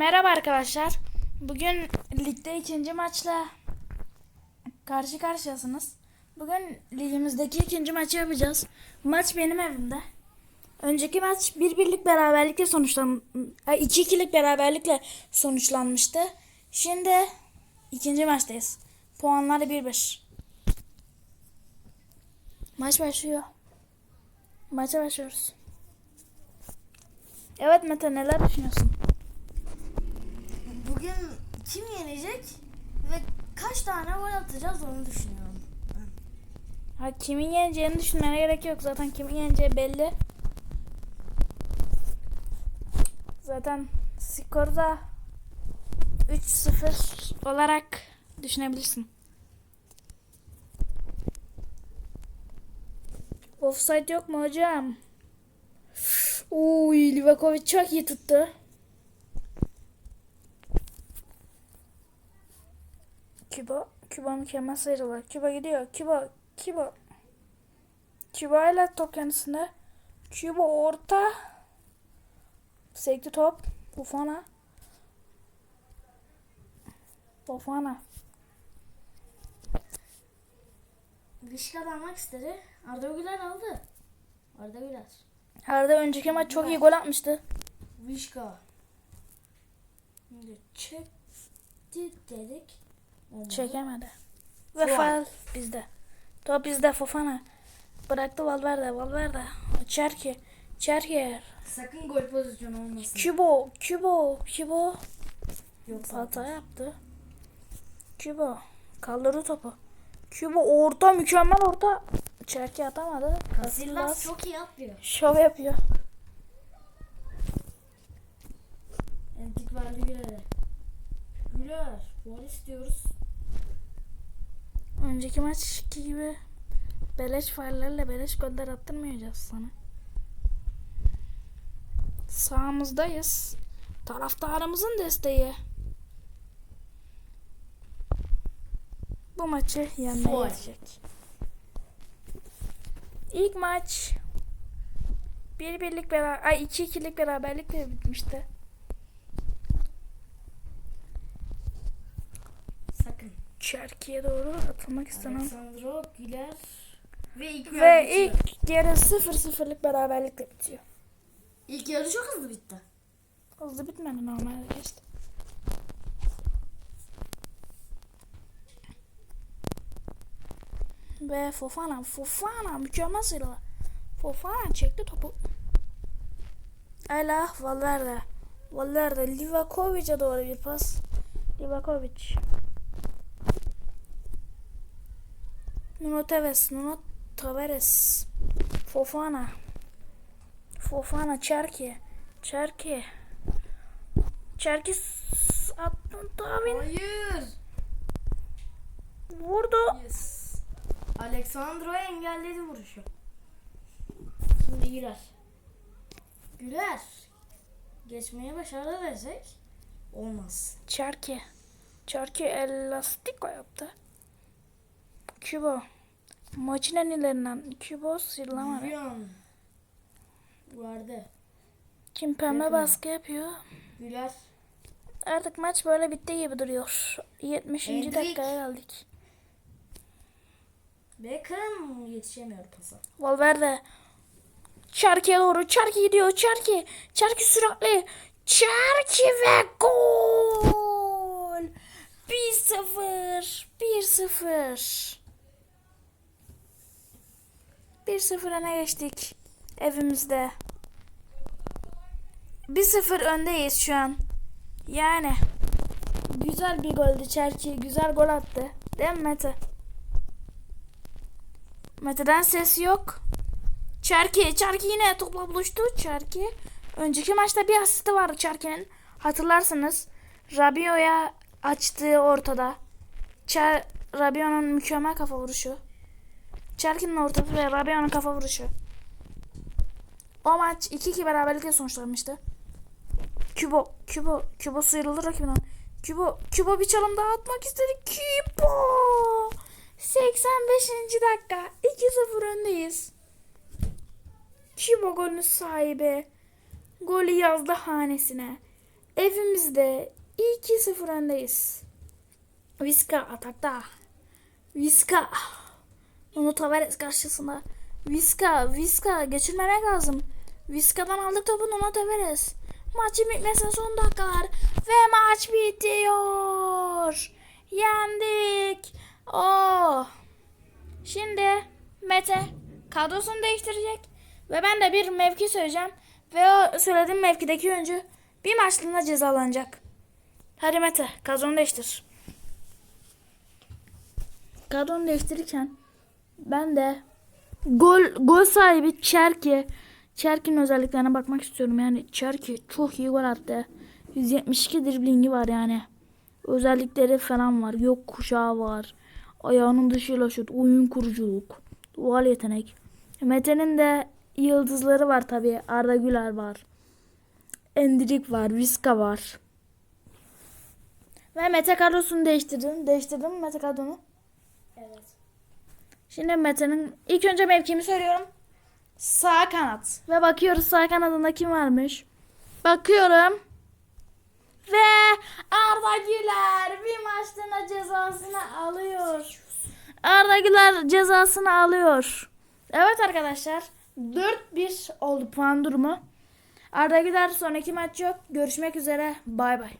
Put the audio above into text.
Merhaba arkadaşlar. Bugün ligde ikinci maçla karşı karşıyasınız. Bugün ligimizdeki ikinci maçı yapacağız. Maç benim evimde. Önceki maç bir birlik beraberlikle sonuçlan, iki ikilik beraberlikle sonuçlanmıştı. Şimdi ikinci maçtayız. Puanları 1-1. Maç başlıyor. Maça başlıyoruz. Evet Mete neler düşünüyorsun? Bugün kim yenecek ve kaç tane gol atacağız onu düşünüyorum. Ha, kimin yeneceğini düşünmene gerek yok. Zaten kimin yeneceği belli. Zaten skoru da 3-0 olarak düşünebilirsin. Offside yok mu hocam? Uy, Livakovic çok iyi tuttu. Küba, Küba mükemmel sıyrılır. Küba gidiyor. Küba, Küba. Küba ile top kendisinde. Küba orta. Sekti top. Fofana. Fofana. Vişka almak istedi. Arda Güler aldı. Arda Güler. Arada önceki maç çok iyi gol atmıştı. Vişka. Şimdi çekti dedik. Olmadı. Çekemedi. Ve faul bizde. Top bizde Fofana. Bıraktı Valverde. Valverde. Çerki. Çerki. Sakın gol pozisyonu olmasın. Kübo. Kübo. Kübo. Yok Hata yaptı. Kübo. Kaldırdı topu. Kübo orta mükemmel orta. Çerki atamadı. Casillas çok iyi atlıyor. şov yapıyor. Entik verdi Güler'e. Güler. Gol istiyoruz. Önceki maçki gibi beleş faullerle beleş goller attırmayacağız sana. Sağımızdayız. Taraftarımızın desteği. Bu maçı yenmeye. İlk maç bir birlik beraber, ay iki ikilik beraberlikle bitmişti. Sakın. Çerki'ye doğru atılmak istenen Alexandro Güler ve ilk Ve ilk yarı 0-0'lık beraberlikle bitiyor. İlk yarı çok hızlı bitti. Hızlı bitmedi normalde geçti. Ve Fofana, Fofana mükemmel sıyrıldı. Fofana çekti topu. Ela Valverde. Valverde Livakovic'e doğru bir pas. Livakovic. Nuno Tevez, Nuno Tavares. Fofana. Fofana Çerki. Çerki. Çerki attın tahmin. Hayır. Vurdu. Yes. Alexandro engelledi vuruşu. Şimdi Güler. Güler. Geçmeyi başardı desek olmaz. Çerki. Çerki elastiko yaptı. Kübo. Maçın en ilerinden. Kübo sıyrılamadı. Vivian. Vardı. Kim pembe Yakın. baskı yapıyor. Güler. Artık maç böyle bitti gibi duruyor. 70. Endrik. dakikaya geldik. Beckham yetişemiyor pasa. Valverde. Çerki'ye doğru. Çerki gidiyor. Çerki. Çerki süratli. Çerki ve gol. 1-0. 1-0. 1-0 öne geçtik. Evimizde. 1-0 öndeyiz şu an. Yani. Güzel bir goldü Çerki. Güzel gol attı. Değil mi Mete? Mete'den ses yok. Çerki, Çerki yine topla buluştu. Çerki. Önceki maçta bir asisti vardı Çerki'nin. Hatırlarsınız. Rabio'ya açtığı ortada. Çer Rabio'nun mükemmel kafa vuruşu. Çerki'nin ortası ve Rabio'nun kafa vuruşu. O maç 2-2 beraberlikle sonuçlanmıştı. Kübo, Kübo, Kübo sıyrıldı rakibinden. Kübo, Kübo bir çalım daha atmak istedi. Kübo! 85. dakika. 2-0 öndeyiz. Kübo golünün sahibi. Golü yazdı hanesine. Evimizde 2-0 öndeyiz. Viska atakta. Viska. Nuno Tavares karşısında. Viska, Viska geçirmemek lazım. Viska'dan aldık topu Nuno Tavares. Maçın bitmesine son dakikalar. Ve maç bitiyor. Yendik. Oh. Şimdi Mete kadrosunu değiştirecek. Ve ben de bir mevki söyleyeceğim. Ve o söylediğim mevkideki oyuncu bir maçlığına cezalanacak. Hadi Mete kadronu değiştir. Kadronu değiştirirken ben de gol gol sahibi Çerki Çerki'nin özelliklerine bakmak istiyorum. Yani Çerki çok iyi gol attı. 172 driblingi var yani. Özellikleri falan var. Yok kuşağı var. Ayağının dışıyla şut, oyun kuruculuk, dual yetenek. Mete'nin de yıldızları var tabii. Arda Güler var. Endrik var, Viska var. Ve Mete kadrosunu değiştirdim. Değiştirdim mi Mete kadronu? Evet. Şimdi Mete'nin ilk önce mevkimi söylüyorum. Sağ kanat. Ve bakıyoruz sağ kanadında kim varmış. Bakıyorum. Ve Arda Güler bir maçlığına cezasını alıyor. Arda Güler cezasını alıyor. Evet arkadaşlar. 4-1 oldu puan durumu. Arda Güler sonraki maç yok. Görüşmek üzere. Bay bay.